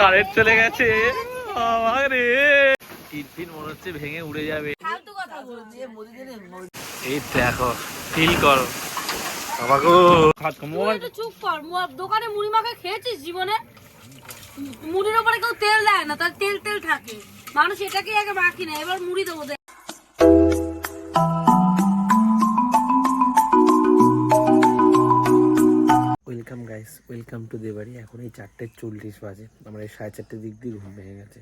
Current চলে গেছে। আমারে। টিনফিন মনে হচ্ছে ভেঙে উড়ে যাবে। এই দেখো ফিল করো। বাবাগো একটু চুপ কর। দোকানে মুড়ি মাখা খেয়েছিস জীবনে? মুড়ির উপরে কেউ তেল দেয় না তার তেল তেল থাকে। মানুষ এটাকে আগে মাখি না এবার মুড়ি দেবো ওয়েলকাম গাইস ওয়েলকাম টু দেবাড়ি এখন এই চারটে চল্লিশ বাজে। আমার এই সাড়ে চারটের দিক দিয়ে ঘুম ভেঙে গেছে।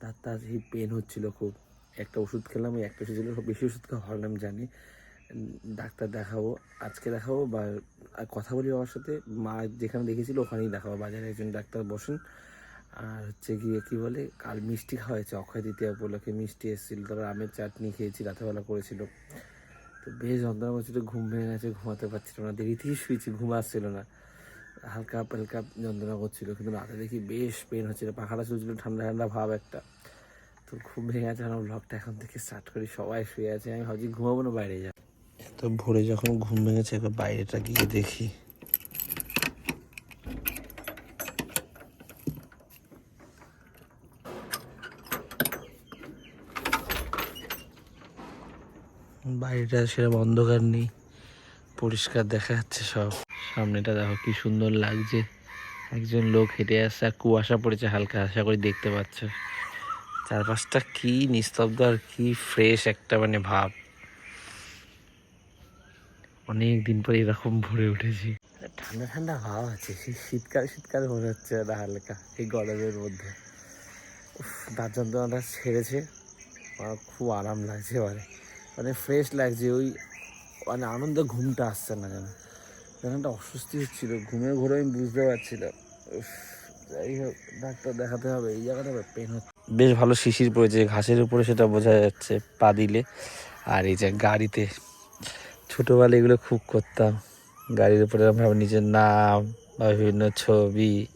তার তার সেই পেন হচ্ছিল খুব। একটা ওষুধ খেলাম ওই একটা ওষুধ খুব বেশি ওষুধ খাওয়া না জানি। ডাক্তার দেখাবো, আজকে দেখাবো বা কথা বলি বাবার সাথে। মা যেখানে দেখেছিল, ওখানেই দেখাবো। বাজারে একজন ডাক্তার বসেন। আর হচ্ছে গিয়ে কী বলে, কাল মিষ্টি খাওয়া হয়েছে, অক্ষয় তৃতীয়া উপলক্ষে মিষ্টি এসেছিল। তারপর আমের চাটনি খেয়েছি রাতেবেলা করেছিল। তো বেশ যন্ত্রণা করছিল, ঘুম ভেঙে গেছে, ঘুমাতে পারছিল না। দেরি থেকেই শুয়েছি, ঘুম আসছিল না। হালকা হালকা যন্ত্রণা করছিল, কিন্তু রাতে দেখি বেশ পেন হচ্ছিল, পাখাটা চলছিল, ঠান্ডা ঠান্ডা ভাব একটা। তো খুব ভেঙে গেছে আমার ব্লগটা এখন থেকে স্টার্ট করি, সবাই শুয়ে আছে, আমি ভাবছি ঘুমাবো না বাইরে যা তো ভোরে যখন ঘুম ভেঙেছে একবার বাইরেটা গিয়ে দেখি। বাইরেটা সেরকম অন্ধকার নেই, পরিষ্কার দেখা যাচ্ছে সব। সামনেটা দেখো কি সুন্দর লাগছে। একজন লোক হেঁটে আসছে আর কুয়াশা পড়েছে হালকা আশা করি দেখতে পাচ্ছ। চারপাশটা কি নিস্তব্ধ আর কি ফ্রেশ একটা মানে ভাব। অনেক দিন পরে এরকম ভরে উঠেছি। ঠান্ডা ঠান্ডা ভাব আছে। সেই শীতকাল শীতকাল মনে হচ্ছে না, হালকা এই গরমের মধ্যে। দাঁত যন্ত্রণাটা ছেড়েছে। খুব আরাম লাগছে এবারে। মানে ফ্রেশ লাগছে, ওই মানে আনন্দ ঘুমটা আসছে না যেন। একটা অস্বস্তি হচ্ছিল? ঘুমের ঘোরে আমি বুঝতে পারছিলাম। যাই হোক ডাক্তার দেখাতে হবে। এই জায়গাটা পেন হচ্ছে। বেশ ভালো শিশির পড়েছে। ঘাসের উপরে সেটা বোঝা যাচ্ছে পা দিলে। আর এই যে গাড়িতে ছোটোবেলা এগুলো খুব করতাম। গাড়ির উপরে আমরা নিজের নাম বা বিভিন্ন ছবি।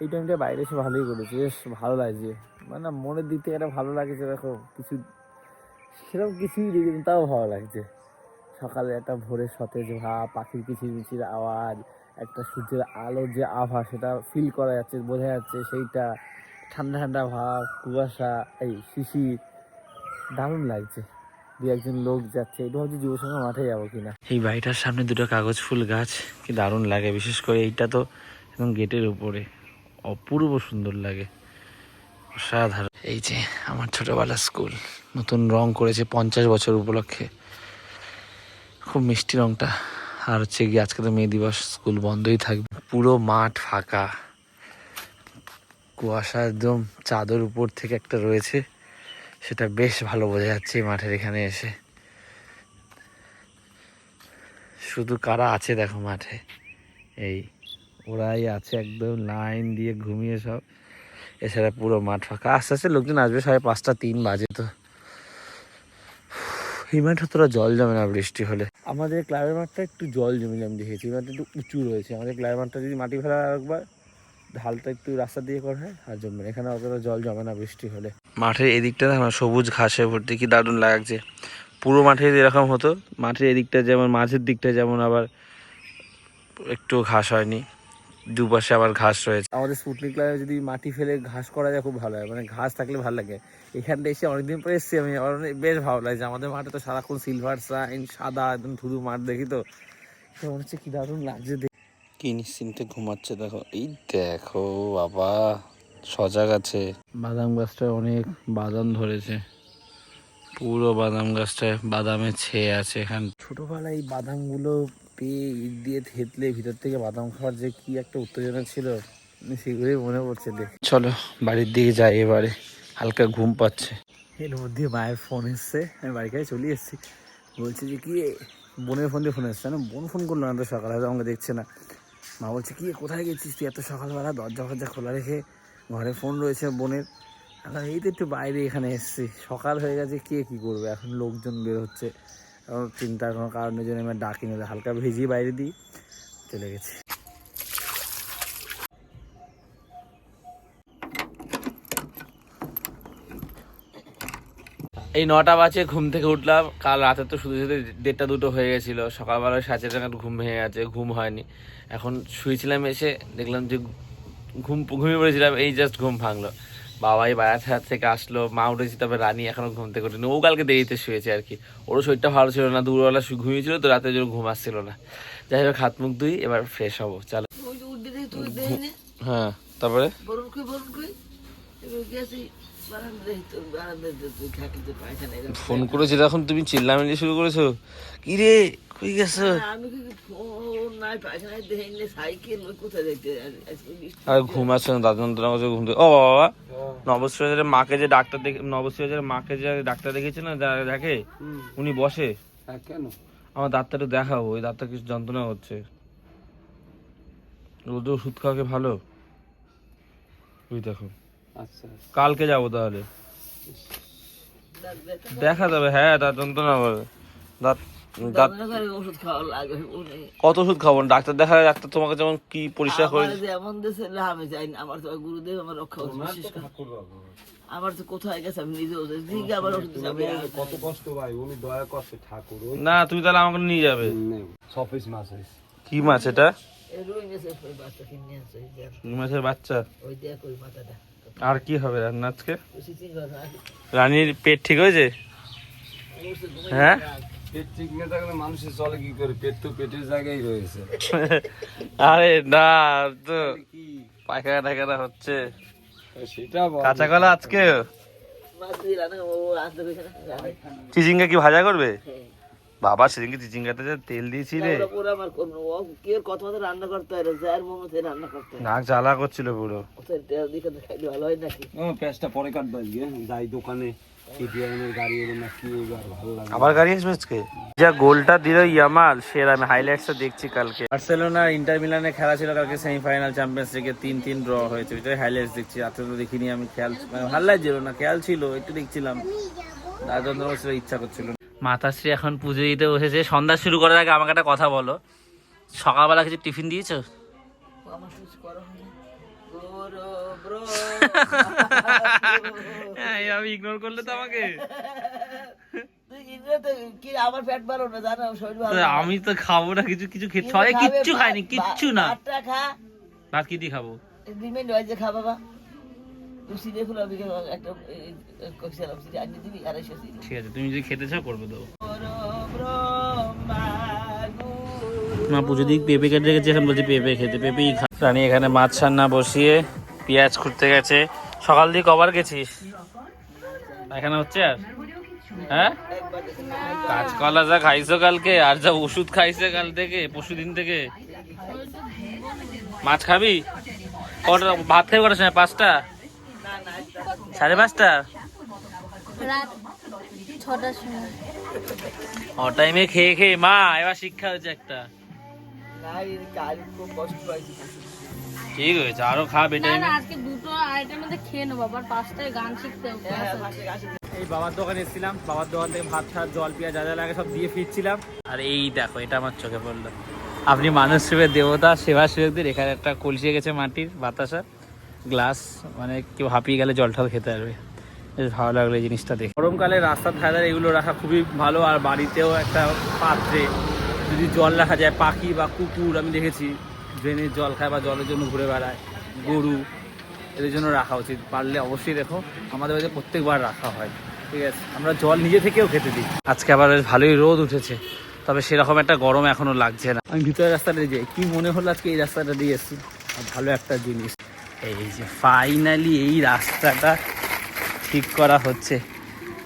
এই টাইমটা বাইরে এসে ভালোই করেছি। বেশ ভালো লাগছে। মানে মনের দিক থেকে একটা ভালো লাগছে দেখো। কিছু সেরকম কিছুই দেখিনি তাও ভালো লাগছে। সকালে একটা ভোরের সতেজ ভাব, পাখির কিচিরমিচির আওয়াজ, একটা সূর্যের আলোর যে আভা, সেটা ফিল করা যাচ্ছে, বোঝা যাচ্ছে সেইটা ঠান্ডা ঠান্ডা ভাব, কুয়াশা, এই শিশির, দারুণ লাগছে। দু একজন লোক যাচ্ছে, এটা হচ্ছে যুব সংঘ মাঠে যাব কিনা। এই বাড়িটার সামনে দুটো কাগজ ফুল গাছ, কি দারুণ লাগে, বিশেষ করে এইটা তো একদম গেটের উপরে। অপূর্ব সুন্দর লাগে, অসাধারণ। এই যে, আমার ছোটবেলার স্কুল, নতুন রং করেছে পঞ্চাশ বছর উপলক্ষে। খুব মিষ্টি রংটা। আর হচ্ছে গিয়ে আজকে তো মে দিবস, স্কুল বন্ধই থাকবে। পুরো মাঠ ফাঁকা। কুয়াশা একদম চাদর উপর থেকে একটা রয়েছে। সেটা বেশ ভালো বোঝা যাচ্ছে মাঠের এখানে এসে। শুধু কারা আছে দেখো মাঠে? এই, ওরাই আছে একদম লাইন দিয়ে ঘুমিয়ে সব। এছাড়া পুরো মাঠ ফাঁকা। আস্তে আস্তে লোকজন আসবে, সাড়ে পাঁচটা তিন বাজে তো। এই তোরা জল জমে না বৃষ্টি হলে। আমাদের ক্লাবের মাঠটা একটু জল জমে আমি দেখেছি। মাঠটা একটু উঁচু রয়েছে। আমাদের ক্লাবের মাঠটা যদি মাটি ফেলা একবার ঢালটা একটু রাস্তা দিয়ে করা, হয়, আর জমবে এখানে অতটা জল জমে না বৃষ্টি হলে। মাঠের এদিকটা দেখো সবুজ ঘাসে ভর্তি, কি দারুণ লাগছে। পুরো মাঠে এরকম হতো, মাঠের এদিকটা যেমন, মাঝের দিকটা যেমন আবার একটু ঘাস হয়নি। দুপাশে আবার ঘাস রয়েছে। আমাদের স্পুটনিক ক্লাবে যদি মাটি ফেলে ঘাস করা যায় খুব ভালো হয়। মানে ঘাস থাকলে ভালো লাগে। এখানটা এসে অনেকদিন পরে এসেছি আমি। আমার অনেক বেশ ভালো লাগছে আমাদের মাঠে তো সারাক্ষণ সিলভার সাইন সাদা একদম ধুধু মাঠ দেখি তো। তো মনে হচ্ছে কি দারুণ লাগছে দেখ- কি নিশ্চিন্তে ঘুমাচ্ছে দেখো। এই দেখো বাবা সজাগ আছে। বাদাম গাছটায় অনেক বাদাম ধরেছে। পুরো বাদাম গাছটায় বাদামে ছেয়ে আছে এখানে ছোটবেলায় এই বাদামগুলো পেয়ে ইট দিয়ে থেতলে ভিতর থেকে বাদাম খাওয়ার যে কি একটা উত্তেজনা ছিল সেগুলোই মনে পড়ছে দেখ। চলো বাড়ির দিকে যাই এবারে হালকা ঘুম পাচ্ছে। এর মধ্যে মায়ের ফোন এসছে আমি বাড়ি কাছে চলে এসেছি। বলছে যে কি? বোনের ফোন দিয়ে ফোন এসছে। না বোন ফোন করল না তো সকালে হয়তো আমাকে দেখছে না। মা বলছে কি কোথায় গেছিস তুই? এত সকালবেলা দরজা ফরজা খোলা রেখে ঘরে ফোন রয়েছে বোনের? এখন এই তো একটু বাইরে এখানে এসছি। সকাল হয়ে গেছে কে কি করবে? এখন লোকজন বের হচ্ছে। এখন চিন্তার কোনো কারণের জন্য আমি ডাকি নিলে হালকা ভিজিয়ে বাইরে দিই, চলে গেছি। এই নটা বাজে ঘুম থেকে উঠলাম, কাল রাতে তো শুধু শুধু দেড়টা দুটো হয়ে গেছিল, সকালবেলা সাড়ে চারটা ঘুম ভেঙে গেছে, ঘুম হয়নি। এখন শুয়েছিলাম এসে দেখলাম যে ঘুম ঘুমিয়ে পড়েছিলাম, এই জাস্ট ঘুম ভাঙলো। বাবাই বায়াত হাত থেকে আসলো মা উঠেছি তবে রানী এখনও ঘুম থেকে উঠেনি ও কালকে দেরিতে শুয়েছে আর কি। ওরও শরীরটা ভালো ছিল না দুপুরবেলা ঘুমিয়েছিল তো রাতে জন্য ঘুম আসছিল না। যাই হোক হাত মুখ ধুই এবার ফ্রেশ হব চলো। হ্যাঁ তারপরে? ফোন করেছি তখন তুমি চিল্লামিল্লি শুরু করেছ? কি রে কই গেছো? আমি কি ফোন নাই পায়খানায় দেই সাইকেল কোথায় যাইতে আর- ঘুম আসছে না দাদা যন্ত্রণা করছে ঘুম ও বাবা নবশ্রীজের মাকে যে ডাক্তার দেখে নবশ্রীজের মাকে যে ডাক্তার দেখেছে না যা দেখে? উনি বসে। কেন? আমার দাঁতটা একটু দেখাবো ওই দাঁতটা কিছু যন্ত্রণা হচ্ছে। রোদ ওষুধ খাওয়াকে ভালো? ওই দেখো। আচ্ছা। কালকে যাব তাহলে। দেখা যাবে হ্যাঁ দাঁত যন্ত্রণা করে দাঁত দাঁত করে ওষুধ খাওয়া লাগে উনি কত ওষুধ খাব? ডাক্তার দেখা ডাক্তার তোমাকে যেমন কি পরিষ্কার করে দেশে আমি যাই না। আমার তো গুরুদেব আমার রক্ষা করছে আমার তো কোথায় গেছে আমি নিজেও দিকে আবার কত কষ্ট ভাই উনি দয়া করছে ঠাকুর না তুমি তাহলে আমাকে নিয়ে যাবে। মাছ কি মাছ এটা? রুই বাচ্চা মাছের বাচ্চা? ওই দেখ ওই মাথাটা। আর কি হবে রান্না আজকে? রানীর পেট ঠিক হয়েছে? হ্যাঁ? পেট ঠিক না থাকলে মানুষের চলে কি করে? পেট তো পেটের জায়গায় রয়েছে। আরে না তো পায়খানা হচ্ছে। সেটা কাঁচা কলা আজকে? চিচিঙ্গা কি ভাজা করবে? বাবা সেদিনকে চিচিঙ্গাতে যে তেল দিয়েছি রে? পুরো আমার কি কথা মতো রান্না করতে হয় যার মন মতো রান্না করতে হয় নাক জ্বালা করছিল পুরো। তেল দিকে তো খাইলে ভালো হয় নাকি? ও পেঁয়াজটা পরে কাটবে আজকে যাই দোকানে কেটিএম গাড়ি এলো না কি এবার ভালো লাগে আবার গাড়ি আসবে আজকে? যা গোলটা দিল ইয়ামাল সেরা আমি হাইলাইটসটা দেখছি কালকে। বার্সেলোনা ইন্টার মিলানের খেলা ছিল কালকে সেমিফাইনাল চ্যাম্পিয়ন্স লিগে তিন তিন ড্র হয়েছে। ওইটাই হাইলাইটস দেখছি রাতে তো দেখিনি আমি খেয়াল মানে ভালো লাগছিল না খেয়াল ছিল একটু দেখছিলাম। রাজেন্দ্র ইচ্ছা করছিল মাতাশ্রী এখন পুজো দিতে বসেছে। সন্ধ্যা শুরু করার আগে আমাকে একটা কথা বলো। সকালবেলা কিছু টিফিন দিয়েছ? ও আমার কিছু করো না গোরো ব্রো আমি ইগনোর করলে তো আমাকে। তুই কি আমার পেট ভালো না শরীর ভালো আমি তো খাব না কিছু কিছু খেয়ে কিন্তু কিচ্ছু খাইনি কিচ্ছু না। খা। ভাত কি দিয়ে খাব? ডিমেন্ড খা বাবা। তুই সিঁড়ে ফুল আমি একটা কইছিলাম সিঁড়ে আনিয়ে দিবি আড়াইশো সিঁড়ে ঠিক আছে তুমি যদি খেতে চাও করবে দেবো। মা পুজো দিক পেঁপে কেটে রেখেছে এখন বলছি পেঁপে খেতে পেঁপেই খা। রানী এখানে মাছ রান্না বসিয়ে পেঁয়াজ খুঁড়তে গেছে। সকাল দিয়ে কবার গেছিস? এখানে হচ্ছে আর? হ্যাঁ? কাঁচকলা যা খাইছো কালকে আর যা ওষুধ খাইছে কাল থেকে পরশু দিন থেকে। মাছ খাবি? কটা ভাত খাই কটার সময়? পাঁচটা? সাড়ে পাঁচটা? ও টাইমে খেয়ে খেয়ে মা এবার শিক্ষা হয়েছে একটা। ঠিক হয়েছে আরও খা বেটে আজকে দুটো আড়াইটার মধ্যে খেয়ে নেব আবার পাঁচটায় গান শিখতে হবে হ্যাঁ এই বাবার দোকানে এসেছিলাম বাবার দোকান থেকে ভাত খাওয়ার জল পেঁয়াজ যা যা লাগে সব দিয়ে ফিরছিলাম। আর এই দেখো এটা আমার চোখে পড়ল। আপনি মানুষ সেবের দেবতা সেবা সেবকদের এখানে একটা কলসিয়ে গেছে মাটির বাতাসা। গ্লাস মানে কেউ হাঁপিয়ে গেলে জল টল খেতে পারবে। বেশ ভালো লাগল এই জিনিসটা দেখে। গরমকালে রাস্তার ধারে ধারে এগুলো রাখা খুবই ভালো আর বাড়িতেও একটা পাত্রে যদি জল রাখা যায় পাখি বা কুকুর আমি দেখেছি ড্রেনের জল খায় বা জলের জন্য ঘুরে বেড়ায় গরু এদের জন্য রাখা উচিত। পারলে অবশ্যই দেখো আমাদের বাড়িতে প্রত্যেকবার রাখা হয়। ঠিক আছে আমরা জল নিজে থেকেও খেতে দিই। আজকে আবার বেশ ভালোই রোদ উঠেছে তবে সেরকম একটা গরম এখনও লাগছে না। আমি ভিতরের রাস্তাটা দিয়ে যাই। কি মনে হলো আজকে এই রাস্তাটা দিয়ে এসেছি? আর ভালো একটা জিনিস। এই যে ফাইনালি এই রাস্তাটা ঠিক করা হচ্ছে।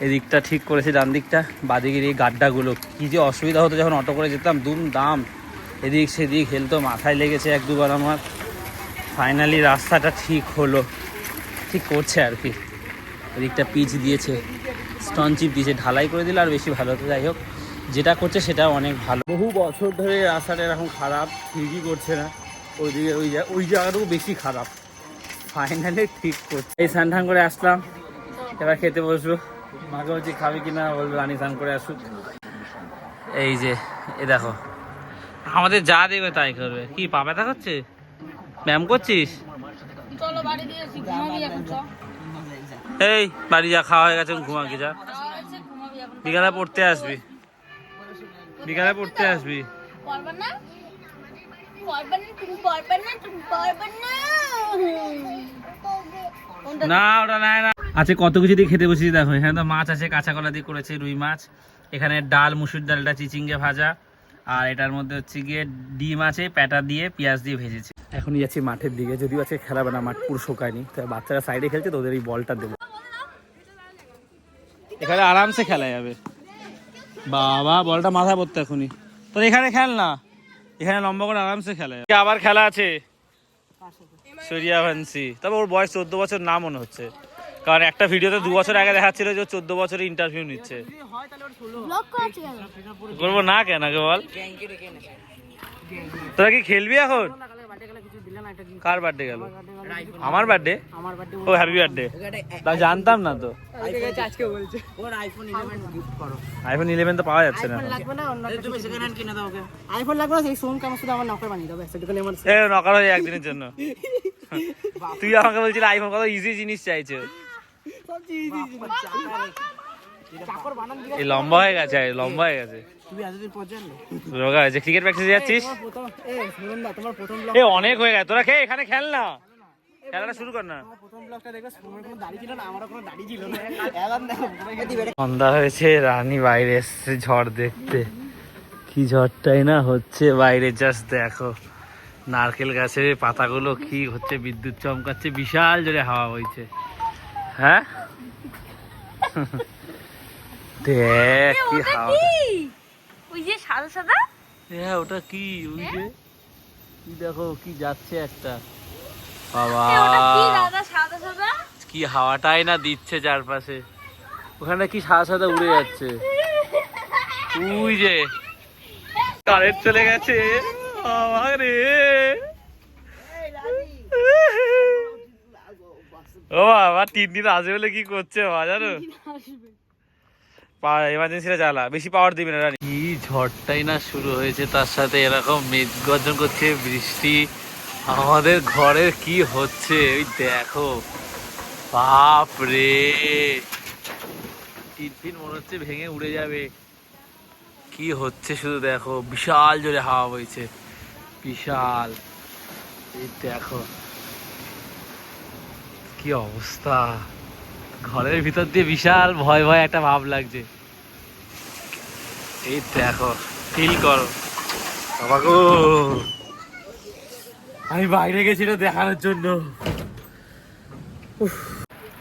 এদিকটা ঠিক করেছে ডান দিকটা বাদিকের এই গাড্ডাগুলো। কী যে অসুবিধা হতো যখন অটো করে যেতাম দুম দাম এদিক সেদিক হেলতো মাথায় লেগেছে এক দুবার আমার। ফাইনালি রাস্তাটা ঠিক হলো। ঠিক করছে আর কি। এদিকটা পিচ দিয়েছে স্টন চিপ দিয়েছে, ঢালাই করে দিলে আর বেশি ভালো। হতো যাই হোক, যেটা করছে সেটা অনেক ভালো। বহু বছর ধরে রাস্তাটা এরকম খারাপ, ঠিকই করছে না। ওই জা- ওই জায়গাটুকু বেশি খারাপ। ফাইনালি ঠিক করছে। এই স্নান টান করে আসলাম এবার খেতে বসবো। মাকে বলছি খাবি কিনা বলব রানি স্নান করে আসুক। এই যে এ দেখো আমাদের যা দেবে তাই করবে। কি পা ব্যথা করছে? ব্যায়াম করছিস? এই বাড়ি যা খাওয়া হয়ে গেছে যা হয়েছে, ঘুমাবি এখন বিকালে পড়তে আসবি। বিকালে পড়তে আসবি। না? না ওটা নাই না। আচ্ছা কত কিছু দিয়ে খেতে বসেছি দেখো এখানে তো মাছ আছে কাঁচা কলা দিয়ে করেছে রুই মাছ। এখানে ডাল মুসুর ডালটা চিচিঙ্গে ভাজা। আর এটার মধ্যে হচ্ছে গিয়ে ডিম আছে প্যাটা দিয়ে পেঁয়াজ দিয়ে ভেজেছে। এখনই যাচ্ছি মাঠের দিকে যদিও আজকে খেলাবে না মাঠ পুরো শোকায়নি। তো বাচ্চারা সাইডে খেলছে তো ওদের এই বলটা দেবো। এখানে আরামসে খেলা যাবে। বাবা বলটা মাথা পড়তো এখনই। তো এখানে খেল না? এখানে লম্বা করে আরামসে খেলে। আবার খেলা আছে। সূর্যাভান্সি তবে ওর বয়স চোদ্দ বছর না মনে হচ্ছে। কারণ একটা ভিডিওতে দু বছর আগে দেখাচ্ছিল যে চোদ্দ বছরের ইন্টারভিউ নিচ্ছে। করব না কেন বল। তোরা কি খেলবি এখন? কার বার্থডে গেল? আমার বার্থডে ও হ্যাপি বার্থডে তা জানতাম না তো। আইফোন ইলেভেন তো পাওয়া যাচ্ছে না। আইফোন লাগবে না সেই ফোন আমার শুধু আমার নকর বানিয়ে আমার এ নকার হয়ে একদিনের জন্য। তুই আমাকে বলছিলি আইফোন কত ইজি জিনিস চাইছে। চাকর বানান এই লম্বা হয়ে গেছে লম্বা হয়ে গেছে। তুমি এতদিন পর জানলে? রোগা হয়েছে ক্রিকেট প্র্যাকটিসে যাচ্ছিস? প্রথম এ শুনুন না তোমার প্রথম ব্লগ এ অনেক হয়ে গেছে। তোরা খেয়ে এখানে খেল না। খেলাটা শুরু কর না। তোমার প্রথম ব্লগটা দেখবে তোমার কোনো দাড়ি ছিল না আমারও কোনো দাড়ি ছিল না। এবার দেখো পুরো দিবে। সন্ধ্যা হয়েছে রানী বাইরে এসছে ঝড় দেখতে। কি ঝড়টাই না হচ্ছে বাইরে জাস্ট দেখো। নারকেল গাছের পাতাগুলো কি হচ্ছে বিদ্যুৎ চমকাচ্ছে বিশাল জোরে হাওয়া বইছে। হ্যাঁ? দেখ কি? হাওয়া। ওই যে সাদা সাদা? হ্যাঁ ওটা কি? ওই যে কি দেখো কি যাচ্ছে একটা। বাবা! কি হাওয়াটাই না দিচ্ছে চারপাশে। ওখানে কি সাদা সাদা উড়ে যাচ্ছে। উই যে কারেন্ট চলে গেছে। আরে ও বাবা তিন দিন আসবে বলে কি করছে বাবা জানো? এমার্জেন্সিটা জ্বালা। বেশি পাওয়ার দিবে না রানী। ঝড়টাই না শুরু হয়েছে, তার সাথে এরকম মেঘ গর্জন করছে, বৃষ্টি। আমাদের ঘরের কি হচ্ছে? ওই দেখো। বাপ রে ফিন মনে হচ্ছে ভেঙে উড়ে যাবে। কি হচ্ছে শুধু দেখো। বিশাল জোরে হাওয়া বইছে। বিশাল। এই দেখো। কি অবস্থা। ঘরের ভিতর দিয়ে বিশাল ভয় ভয় একটা ভাব লাগছে। এই দেখো ফিল করো। বাবা গো আমি বাইরে গেছি এটা দেখানোর জন্য। উফ,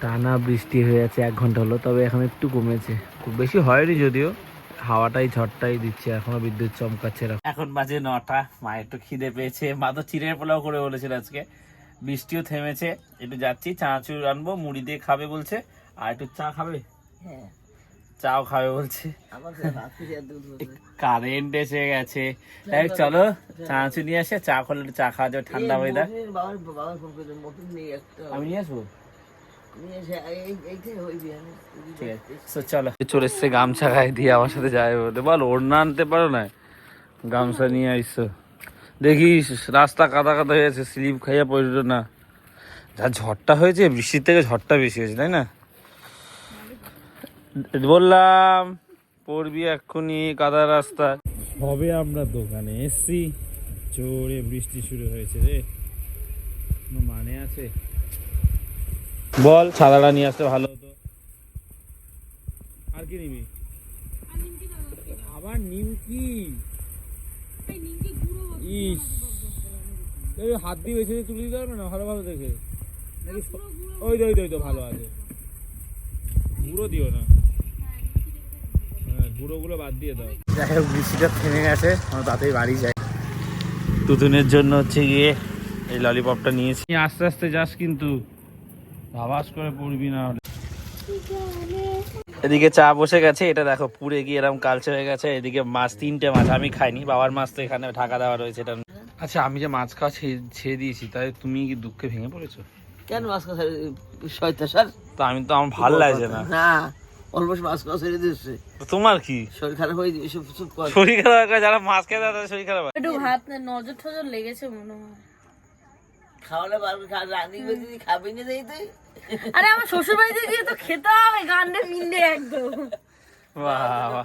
টানা বৃষ্টি হয়ে আছে এক ঘণ্টা হলো তবে এখন একটু কমেছে। খুব বেশি হয়নি যদিও হাওয়াটাই ঝড়টাই দিচ্ছে এখনও বিদ্যুৎ চমকাচ্ছে এরকম। এখন বাজে নটা মা একটু খিদে পেয়েছে মা তো চিড়ের পোলাও করে বলেছিল আজকে। বৃষ্টিও থেমেছে একটু যাচ্ছি চানাচুর আনব মুড়ি দিয়ে খাবে বলছে আর একটু চা খাবে? হ্যাঁ। চাও খাবে বলছে। কারেন্ট এসে গেছে। তাই চলো। চানাচুর নিয়ে আসে চা করলে একটু চা খাওয়া যাবে ঠান্ডা ওয়েদার একটা আমি নিয়ে আসব? চলো। এসছে গামছা গায়ে দিয়ে আমার সাথে যাবে বলতে। বল ওড়না আনতে পারো না? গামছা নিয়ে আইসো। দেখিস রাস্তা কাদা কাদা হয়ে স্লিপ খাইয়া পড়ল না। যা ঝড়টা হয়েছে বৃষ্টির থেকে ঝড়টা বেশি হয়েছে তাই না? বললাম, পড়বি এক্ষুনি কাদা রাস্তা হবে আমরা দোকানে এসছি। জোরে বৃষ্টি শুরু হয়েছে রে। মানে আছে? বল সাদাটা নিয়ে আসতে ভালো হতো। আর কি নিবি? আবার নিমকি। ইস। হাত দিয়ে বেছে তুলে দিতে পারবে না? ভালো ভালো দেখে। ওই তো ওই তো ভালো আছে। গুঁড়ো দিও না। হ্যাঁ গুঁড়ো গুলো বাদ দিয়ে দাও। যাই হোক বৃষ্টিটা থেমে গেছে আমরা তাতেই বাড়ি যাই। জন্য হচ্ছে গিয়ে এই ললিপপটা নিয়েছি। আস্তে আস্তে যাস কিন্তু আবাস করে পড়বি না হলে। এদিকে চা বসে গেছে এটা দেখো পুড়ে গিয়ে এরকম কালচে হয়ে গেছে এদিকে মাছ তিনটে মাছ আমি খাইনি বাবার মাছ তো এখানে ঢাকা দেওয়া রয়েছে এটা আচ্ছা আমি যে মাছ খাওয়া ছেড়ে দিয়েছি তাই তুমি কি দুঃখে ভেঙে পড়েছো? কেন মাছ খাওয়া তো আমি তো আমার ভালো লাগছে না। অল্প মাছ খাওয়া ছেড়ে দিচ্ছে তোমার কি? শরীর খারাপ হয়ে যাবে সব সব কর। শরীর খারাপ হয়, যারা মাছ খেতে হয় তাদের শরীর খারাপ হয়। একটু ভাত নজর টজর লেগেছে মনে হয়। খাওয়ালে পারবে খা রান্নি করে খাবি না দেই তুই? আরে আমার শ্বশুর বাড়িতে গিয়ে তো খেতে হবে গান্ডে মিন্ডে একদম।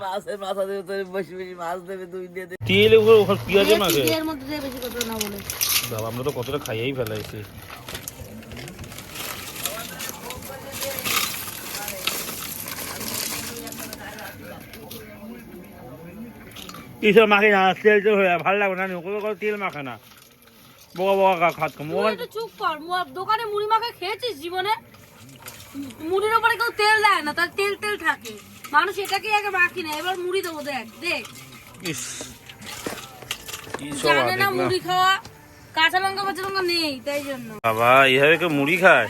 মাছের মাথা দেবে তোর মাছ দেবে দুই দিয়ে দেবে তেল ওখানে ওখানে পেঁয়াজে মাখে মধ্যে বেশি কথা না বলে। বাবা আমরা তো কতটা খাইয়েই ফেলাইছি। এইসব মাখে না? তেল তো হয়ে ভালো লাগবে না ওগুলো করে তেল মাখে না? বোকা বোকা খাত কম একটু চুপ কর। দোকানে মুড়ি মাখা খেয়েছিস জীবনে? মুড়ির উপরে কেউ তেল দেয় না তার তেল তেল থাকে। মানুষ এটাকে আগে মাখি না এবার মুড়ি দেবো দেখ দেখ। ইস। জানে না মুড়ি খাওয়া কাঁচা লঙ্কা কাঁচা লঙ্কা নেই তাই জন্য। বাবা এইভাবে কেউ মুড়ি খায়?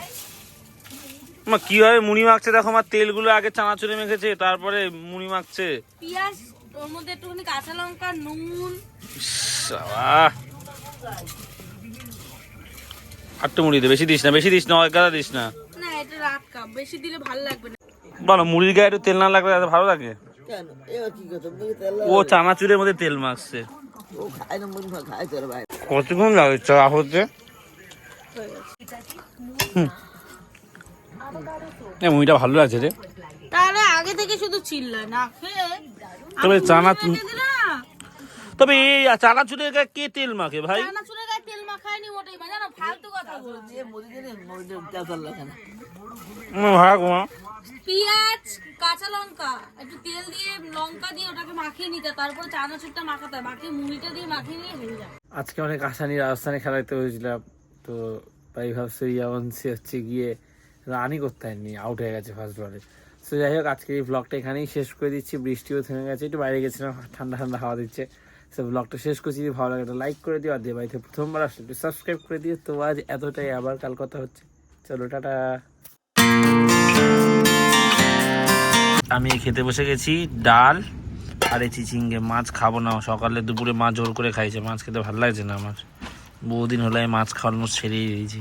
মা কীভাবে মুড়ি মাখছে? দেখো আমার তেলগুলো আগে চানাচুরে মেখেছে তারপরে মুড়ি মাখছে। পেঁয়াজ ওর মধ্যে একটুখানি কাঁচা লঙ্কা নুন। আটটু মুড়ি দে বেশি দিস না বেশি দিস না গাদা দিস না। না এটা রাত কাপ বেশি দিলে ভালো লাগবে না। বলো মুড়ির গায়ে একটু তেল না লাগলে এত ভালো লাগে? কেন? এবার কি কথা মুখে তেল ও চানাচুরের মধ্যে তেল মাখছে। ও খায় না মুড়ি খায় তোর ভাই। কতক্ষণ লাগে চা হতে? মুড়িটা ভালো লাগছে রে। তাহলে আগে থেকে শুধু চিল্লায় না। খেয়ে তবে চানা না, তবে এই চানাচুরের গায়ে কে তেল মাখে ভাই? চানাচুরের গায়ে তেল মাখায়নি মোটেই বা জানো ফালতু কথা বলছে। না মা। পেঁয়াজ কাঁচা লঙ্কা একটু তেল দিয়ে লঙ্কা দিয়ে ওটাকে মাখিয়ে নিতে তারপর চানাচুরটা মাখাতে মাখিয়ে মুড়িটা দিয়ে মাখিয়ে নিয়ে হয়ে যায়। আজকে অনেক আশা নিয়ে রাজস্থানে খেলাতে হয়েছিলাম তো তাই ভাবছি সে হচ্ছে গিয়ে রানই করতে হয়নি আউট হয়ে গেছে ফার্স্ট বলে সো যাই হোক আজকে এই ব্লগটা এখানেই শেষ করে দিচ্ছি। বৃষ্টিও থেমে গেছে, একটু বাইরে গেছিলাম, ঠান্ডা ঠান্ডা হাওয়া দিচ্ছে। সো ব্লগটা শেষ করছি। যদি ভালো লাগে লাইক করে দিও। আর দিয়ে বাড়িতে প্রথমবার আসলে একটু সাবস্ক্রাইব করে দিও। তো আজ এতটাই, আবার কাল কথা হচ্ছে। চলো, টাটা। আমি খেতে বসে গেছি, ডাল আর এই চিচিঙ্গে মাছ খাব না। সকালে দুপুরে মাছ জোর করে খাইছে। মাছ খেতে ভালো লাগছে না আমার। বহুদিন হলে মাছ খাওয়ানো ছেড়েই দিয়েছি।